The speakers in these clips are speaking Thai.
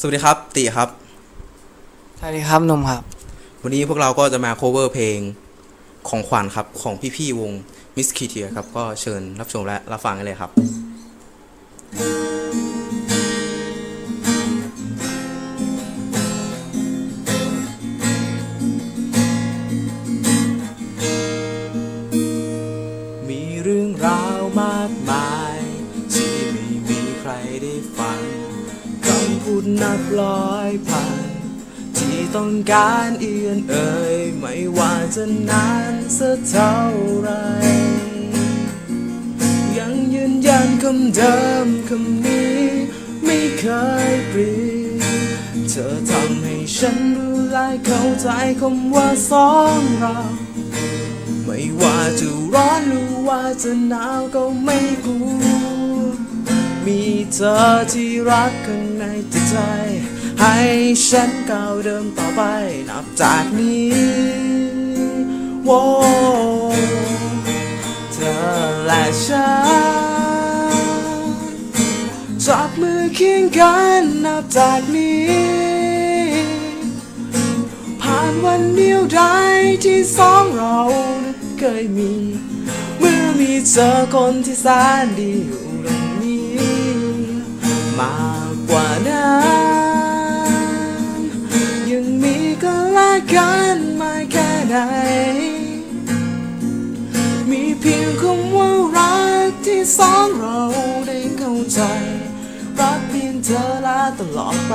สวัสดีครับตีครับ สวัสดีครับหนุ่มครับ วันนี้พวกเราก็จะมา cover เพลงของขวัญครับ ของพี่ๆวง Miss k i t i a ครับ ก็เชิญรับชมและรับฟังกันเลยครับมี นับร้อยพันที่ต้องการเอื่อนเอ่ยไม่ว่าจะนานสักเท่าไร ยังยืนยันคำเดิมคำนี้ ไม่เคยเปลี่ยนเธอทำให้ฉันรู้และเข้าใจคำว่าสองเราไม่ว่าจะร้อนหรือว่าจะหนาวก็ไม่กลัว มีเธอที่รักข้างในจิตใจ ให้ฉันก้าวเดินต่อไป นับจากนี้โว้เธอและฉันจับมือเคียงกันนับจากนี้ ผ่านวันเดียวดายที่สองเราเคยมี เมื่อมีเธอคนที่แสนดีอยู่ สองเราได้เข้าใจ รักเพียงเธอและตลอดไป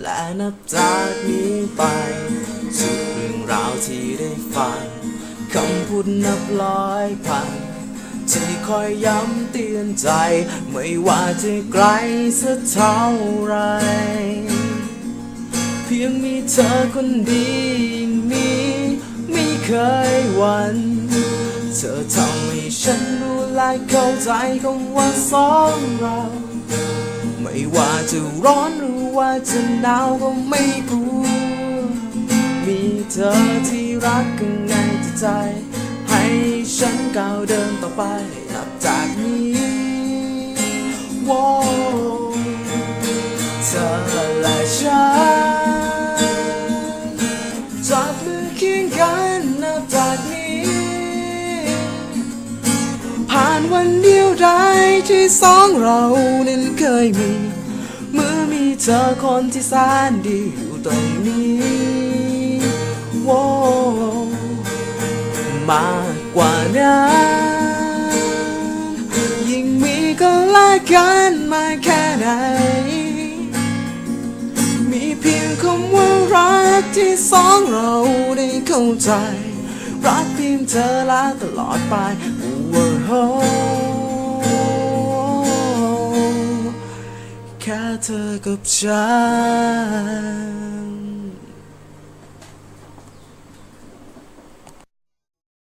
และนับจากนี้ไป สุดเรื่องราวที่ได้ฟัง คำพูดนับร้อยพัน ที่คอยย้ำเตือนใจ ไม่ว่าจะไกลสักเท่าไร เพียงมีเธอคนดีอย่างนี้ไม่เคยหวันเธอทำให้ฉันรู้และเข้าใจคำว่าสองเรา ไม่ว่าจะร้อนหรือว่าจะหนาวก็ไม่กลัวมีเธอที่รักข้างใน ไปนับจากนี้วเธอและฉันจับมือเคียงกันนับจากนี้ ผ่านวันเดียวดายที่สองเรานั้นเคยมี เมื่อมีเธอคนที่แสนดีอยู่ตรงนี้ว้มากกว่านั้น ก็ละกันมาแค่ไหน มีเพียงคำว่ารักที่สองเราได้เข้าใจ รักเพียงเธอและตลอดไปโอ้โหแค่เธอกับฉัน